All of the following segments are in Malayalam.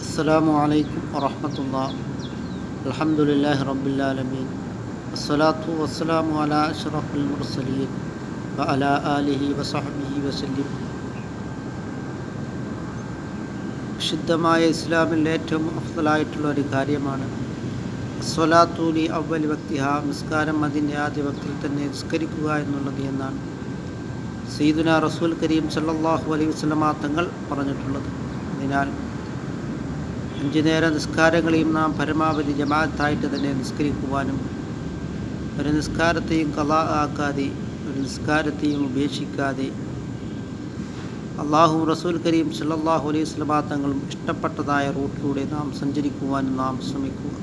അസ്സാം വലൈക്കും വറഹമത്തുള്ള. അലഹമുല്ലാഹി റബുല്ലാലമീൻ അസ്സലാത്തു വസ്സലാമു അല അഷറഫുൽ മുർസലീൻ വ അല ആലിഹി വസഹബിഹി വസല്ലിം. ശുദ്ധമായ ഇസ്ലാമിൽ ഏറ്റവും അഫ്സലായിട്ടുള്ള ഒരു കാര്യമാണ് സ്വലാത്തൂലി അവൽ വ്യക്തിഹ നിസ്കാരം അതിന്റെ ആദ്യ ഭക്തിയിൽ തന്നെ നിസ്കരിക്കുക എന്നുള്ളത് എന്നാണ് സീദുന റസൂൽ കരീം സല്ലാഹു അലൈഹി വസ്ലമാ തങ്ങൾ പറഞ്ഞിട്ടുള്ളത്. അതിനാൽ അഞ്ചു നേര നിസ്കാരങ്ങളെയും നാം പരമാവധി ജമാഅത്തായിട്ട് തന്നെ നിസ്കരിക്കുവാനും ഒരു നിസ്കാരത്തെയും കലാ ആക്കാതെ ഒരു നിസ്കാരത്തെയും ഉപേക്ഷിക്കാതെ അള്ളാഹു റസൂൽ കരീം സല്ലാഹു അലൈഹി വസല്ലമ തങ്ങളും ഇഷ്ടപ്പെട്ടതായ റൂട്ടിലൂടെ നാം സഞ്ചരിക്കുവാനും നാം ശ്രമിക്കുക.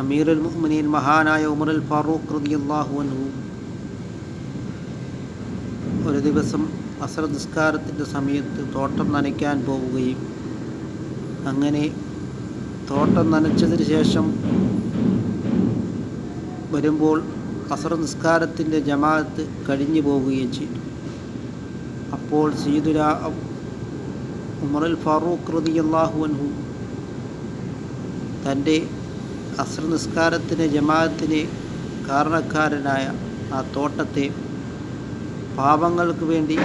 അമീറുൽ മുഅ്മിനീൻ മഹാനായ ഉമറുൽ ഫാറൂഖ് റളിയല്ലാഹു അൻഹു ഒരു ദിവസം അസർ നിസ്കാരത്തിന്റെ സമയത്ത് തോട്ടം നനയ്ക്കാൻ പോവുകയും അങ്ങനെ തോട്ടം നനച്ചതിന് ശേഷം വരുമ്പോൾ അസർ നിസ്കാരത്തിന്റെ ജമാഅത്ത് കഴിഞ്ഞു പോവുകയും ചെയ്തു. അപ്പോൾ സീദുര ഉമറുൽ ഫാറൂഖ് റളിയല്ലാഹു അൻഹു തന്റെ അസർ നിസ്കാരത്തിന്റെ ജമാഅത്തിന് കാരണക്കാരനായ ആ തോട്ടത്തെ പാപങ്ങൾക്ക് വേണ്ടി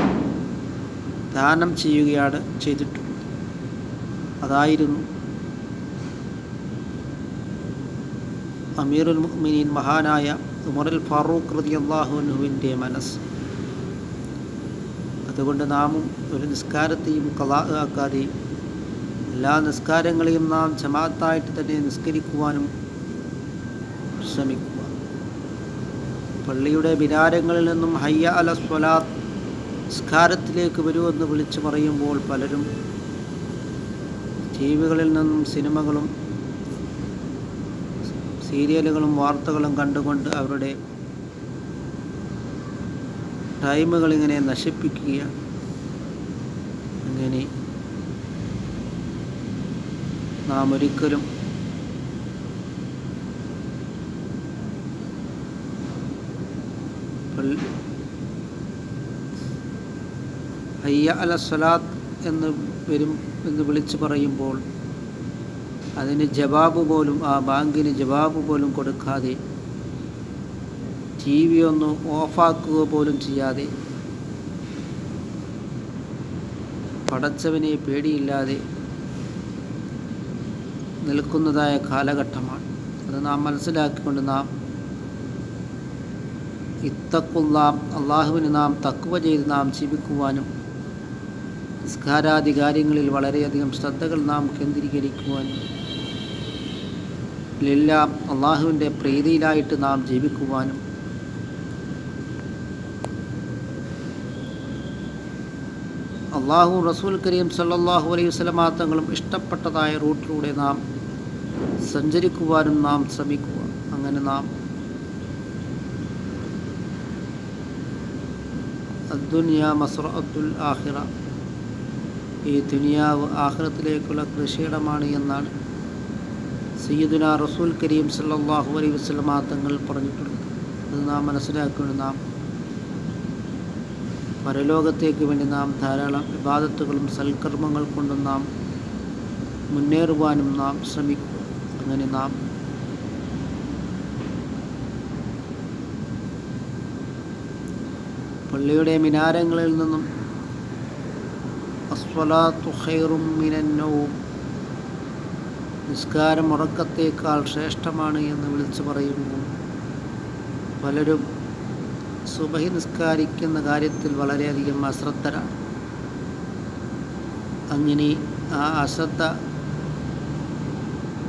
ദാനം ചെയ്യുകയാണ് ചെയ്തിട്ടുള്ളത് അതായിരുന്നു അമീറുൽ മുഅ്മിനീൻ മഹാനായ ഉമറുൽ ഫാറൂഖ് റതി അള്ളാഹുനുവിന്റെ മനസ്സ്. അതുകൊണ്ട് നാമും ഒരു നിസ്കാരത്തെയും കലാ ആക്കാതെ എല്ലാ നിസ്കാരങ്ങളെയും നാം ജമാഅത്തായിട്ട് തന്നെ നിസ്കരിക്കുവാനും ശ്രമിക്കുക പള്ളിയുടെ വിനാരങ്ങളിൽ നിന്നും ഹയ്യ അല സ്വലാത്ത് സ്കാരത്തിലേക്ക് വരുമെന്ന് വിളിച്ചു പറയുമ്പോൾ പലരും ടി വികളിൽ നിന്നും സിനിമകളും സീരിയലുകളും വാർത്തകളും കണ്ടുകൊണ്ട് അവരുടെ ടൈമുകൾ ഇങ്ങനെ നശിപ്പിക്കുകയാണ്. അങ്ങനെ നാം ഒരിക്കലും ഹയ്യ അല സ്വലാത്ത് എന്ന് വരും എന്ന് വിളിച്ചു പറയുമ്പോൾ അതിന് ജവാബ് പോലും ആ ബാങ്കിന് ജവാബ് പോലും കൊടുക്കാതെ ടി വി ഒന്ന് ഓഫാക്കുക പോലും ചെയ്യാതെ പടച്ചവനെ പേടിയില്ലാതെ നിൽക്കുന്നതായ കാലഘട്ടമാണ്. അത് നാം മനസ്സിലാക്കിക്കൊണ്ട് നാം ഇത്തക്കുള്ള അള്ളാഹുവിന് നാം തക്കുവ ചെയ്ത് നാം ജീവിക്കുവാനും നിസ്കാരാദി കാര്യങ്ങളിൽ വളരെയധികം ശ്രദ്ധകൾ നാം കേന്ദ്രീകരിക്കുവാനും എല്ലാം അള്ളാഹുവിന്റെ പ്രീതിയിലായിട്ട് നാം ജീവിക്കുവാനും അള്ളാഹു റസൂൽ കരീം സല്ലാഹു അലൈഹി വസല്ലമ തങ്ങളും ഇഷ്ടപ്പെട്ടതായ റൂട്ടിലൂടെ നാം സഞ്ചരിക്കുവാനും നാം ശ്രമിക്കുക അങ്ങനെ നാം അദ്ദുനിയ മസ്റഅത്തുൽ ആഹിറ ഈ ദുനിയാവ് ആഹ്റത്തിലേക്കുള്ള കൃഷിയിടമാണ് എന്നാണ് സയ്യിദുന റസൂൽ കരീം സല്ലല്ലാഹു അലൈഹി വസല്ലമ തങ്ങൾ പറഞ്ഞിട്ടുണ്ട് അത് നാം മനസ്സിലാക്കുന്നത് നാം പരലോകത്തേക്ക് വേണ്ടി നാം ധാരാളം വിവാദത്തുകളും സൽക്കർമ്മങ്ങൾ കൊണ്ടും നാം മുന്നേറുവാനും നാം ശ്രമിക്കും. അങ്ങനെ നാം പള്ളിയുടെ മിനാരങ്ങളിൽ നിന്നും അസ്വലാത്തു നിസ്കാരം ഉറക്കത്തേക്കാൾ ശ്രേഷ്ഠമാണ് എന്ന് വിളിച്ചു പറയുന്നു. പലരും സുബഹി നിസ്കാരിക്കുന്ന കാര്യത്തിൽ വളരെയധികം അശ്രദ്ധരാണ്. അങ്ങനെ ആ അശ്രദ്ധ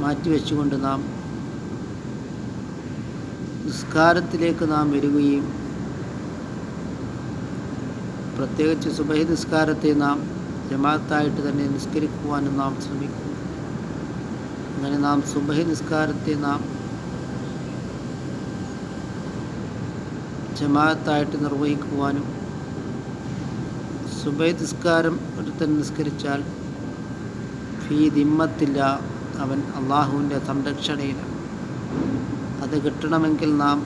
മാറ്റിവെച്ചുകൊണ്ട് നാം നിസ്കാരത്തിലേക്ക് നാം വരികയും പ്രത്യേകിച്ച് സുബഹി നിസ്കാരത്തെ നാം ജമാഅത്തായിട്ട് തന്നെ നിസ്കരിക്കുവാനും നാം ശ്രമിക്കും. അങ്ങനെ നാം സുബഹി നിസ്കാരത്തെ നാം ജമാഅത്തായിട്ട് നിർവഹിക്കുവാനും സുബൈ നിസ്കാരം ഒരുത്തൻ നിസ്കരിച്ചാൽ ഫീ ദിമ്മത്തില്ല. അവൻ അള്ളാഹുവിന്റെ സംരക്ഷണയിലാണ് അത് കിട്ടണമെങ്കിൽ നാം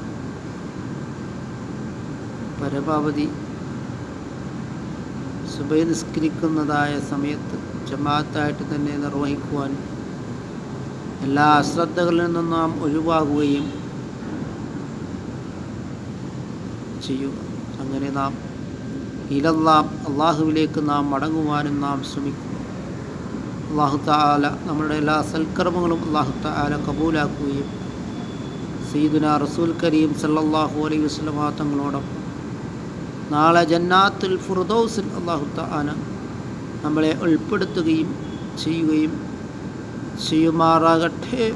പരമാവധി സുബൈ നിസ്കരിക്കുന്നതായ സമയത്ത് ജമാഅത്തായിട്ട് തന്നെ നിർവഹിക്കുവാൻ എല്ലാ അശ്രദ്ധകളിൽ നിന്നും നാം ഒഴിവാകുകയും ചെയ്യുക അങ്ങനെ നാം ഇലല്ലാം അള്ളാഹുവിലേക്ക് നാം മടങ്ങുവാനും നാം ശ്രമിക്കുക അള്ളാഹു താല നമ്മുടെ എല്ലാ സൽക്കർമ്മങ്ങളും അള്ളാഹു താല കബൂലാക്കുകയും സീദുന റസൂൽ കരീം സല്ലാഹു അലൈഹി വസ്ലമാ തങ്ങളോടൊപ്പം നാളെ ജന്നാത്തുൽ ഫുർദൗസിൽ അള്ളാഹു താന നമ്മളെ ഉൾപ്പെടുത്തുകയും ചെയ്യുകയും ചെയ്യുമാറാകട്ടെ.